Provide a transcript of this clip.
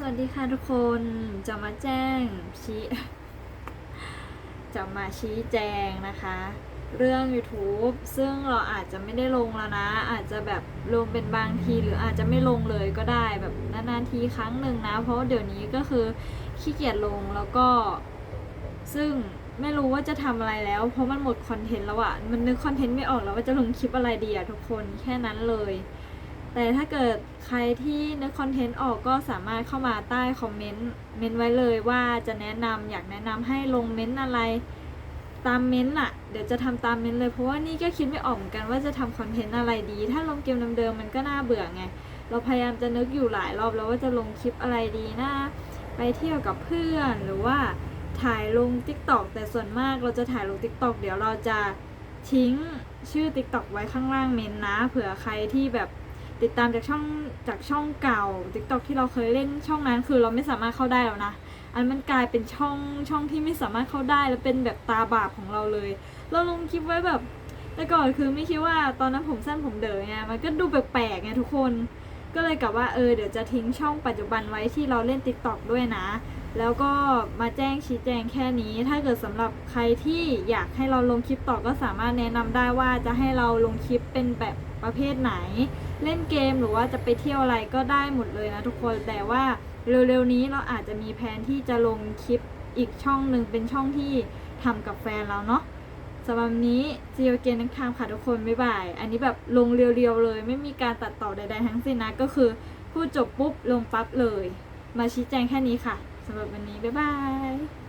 สวัสดีค่ะทุกคนจะมาแจ้งชี้จะมาชี้แจงนะคะ เรื่อง YouTube ซึ่งเราอาจจะไม่ได้ลงแล้วนะ อาจจะแบบลงเป็นบางทีหรืออาจจะไม่ลงเลยก็ได้แบบนานๆทีครั้งหนึ่งนะ เพราะเดี๋ยวนี้ก็คือขี้เกียจลงแล้วก็ ซึ่งไม่รู้ว่าจะทำอะไรแล้ว เพราะมันหมดคอนเทนต์แล้วอะมันนึกคอนเทนต์ไม่ออกแล้วว่าจะลงคลิปอะไรดีอะทุกคนแค่นั้นเลย แต่ถ้าเกิดใครที่นึกคอนเทนต์ออกก็สามารถเข้ามาใต้คอมเมนต์เมนไว้เลยว่าจะแนะนำอยากแนะนำให้ลงเมนต์อะไรตามเมนต์อะเดี๋ยวจะทำตามเมนต์เลยเพราะว่านี่ก็คิดไม่ออกเหมือนกันว่าจะทำคอนเทนต์อะไรดี ถ้าลงเกมเดิมๆมันก็น่าเบื่อไง เราพยายามจะนึกอยู่หลายรอบแล้วว่าจะลงคลิปอะไรดีนะไปเที่ยวกับเพื่อนหรือว่าถ่ายลง t ิ k t o k แต่ส่วนมากเราจะถ่ายลง t ิ k t o k เดี๋ยวเราจะทิ้งชื่อ t ิ k t o k ไว้ข้างล่างเมนต์นะเผื่อใครที่แบบ ติดตามจากช่องจากช่องเก่า t ิ k t o k ที่เราเคยเล่นช่องนั้นคือเราไม่สามารถเข้าได้แล้วนะ อันมันกลายเป็นช่องช่องที่ไม่สามารถเข้าได้แล้วเป็นแบบตาบาปของเราเลย เราลงคลิปไว้แบบ แต่ก่อนคือไม่คิดว่าตอนนั้นผมสั้นผมเด๋อไงมันก็ดูแปลกๆไงทุกคน ก็เลยกลับว่าเออเดี๋ยวจะทิ้งช่องปัจจุบันไว้ที่เราเล่น t ิ k t o k ด้วยนะ แล้วก็มาแจ้งชี้แจงแค่นี้ ถ้าเกิดสำหรับใครที่อยากให้เราลงคลิปต่อก็สามารถแนะนำได้ว่าจะให้เราลงคลิปเป็นแบบประเภทไหน เล่นเกมหรือว่าจะไปเที่ยวอะไรก็ได้หมดเลยนะทุกคนแต่ว่าเร็วๆนี้เราอาจจะมีแผนที่จะลงคลิปอีกช่องหนึ่งเป็นช่องที่ทำกับแฟนเราเนาะสำหรับวันนี้จีโอเกนนักทางค่ะทุกคน บ๊ายบาย อันนี้แบบลงเรียวๆเลย ไม่มีการตัดต่อใดๆทั้งสิ้นนะ ก็คือพูดจบปุ๊บลงปั๊บเลย มาชี้แจงแค่นี้ค่ะสำหรับวันนี้ บ๊ายบาย